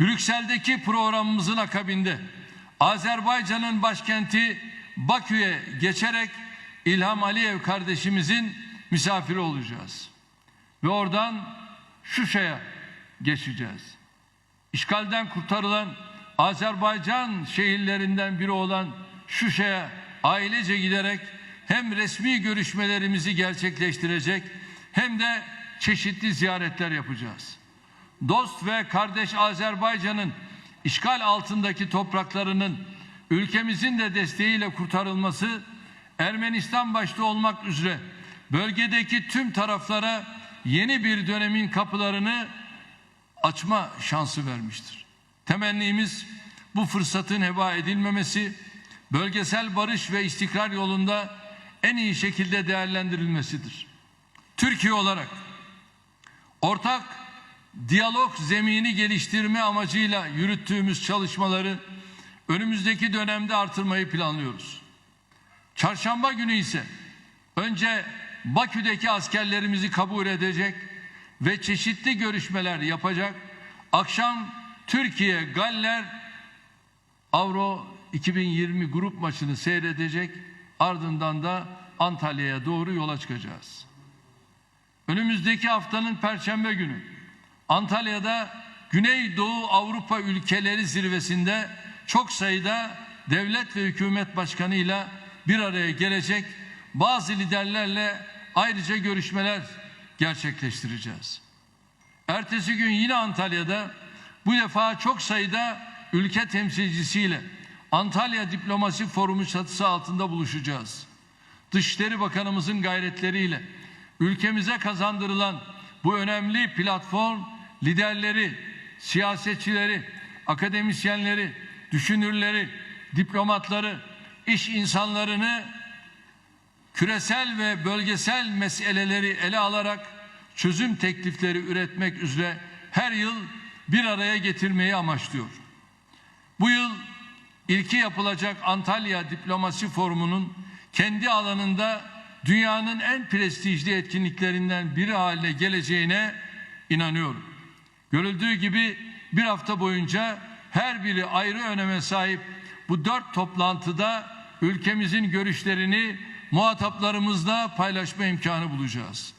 Brüksel'deki programımızın akabinde Azerbaycan'ın başkenti Bakü'ye geçerek İlham Aliyev kardeşimizin misafiri olacağız. Ve oradan Şuşa'ya geçeceğiz. İşgalden kurtarılan Azerbaycan şehirlerinden biri olan Şuşa'ya ailece giderek hem resmi görüşmelerimizi gerçekleştirecek hem de çeşitli ziyaretler yapacağız. Dost ve kardeş Azerbaycan'ın işgal altındaki topraklarının ülkemizin de desteğiyle kurtarılması Ermenistan başta olmak üzere bölgedeki tüm taraflara yeni bir dönemin kapılarını açma şansı vermiştir. Temennimiz bu fırsatın heba edilmemesi, bölgesel barış ve istikrar yolunda en iyi şekilde değerlendirilmesidir. Türkiye olarak ortak diyalog zemini geliştirme amacıyla yürüttüğümüz çalışmaları önümüzdeki dönemde artırmayı planlıyoruz. Çarşamba günü ise önce Bakü'deki askerlerimizi kabul edecek ve çeşitli görüşmeler yapacak. Akşam Türkiye Galler Avro 2020 grup maçını seyredecek. Ardından da Antalya'ya doğru yola çıkacağız. Önümüzdeki haftanın perşembe günü Antalya'da Güneydoğu Avrupa ülkeleri zirvesinde çok sayıda devlet ve hükümet başkanıyla bir araya gelecek bazı liderlerle ayrıca görüşmeler gerçekleştireceğiz. Ertesi gün yine Antalya'da bu defa çok sayıda ülke temsilcisiyle Antalya Diplomasi Forumu çatısı altında buluşacağız. Dışişleri Bakanımızın gayretleriyle ülkemize kazandırılan bu önemli platform liderleri, siyasetçileri, akademisyenleri, düşünürleri, diplomatları, iş insanlarını küresel ve bölgesel meseleleri ele alarak çözüm teklifleri üretmek üzere her yıl bir araya getirmeyi amaçlıyor. Bu yıl ilki yapılacak Antalya Diplomasi Forumu'nun kendi alanında dünyanın en prestijli etkinliklerinden biri haline geleceğine inanıyorum. Görüldüğü gibi bir hafta boyunca her biri ayrı öneme sahip bu dört toplantıda ülkemizin görüşlerini muhataplarımızla paylaşma imkanı bulacağız.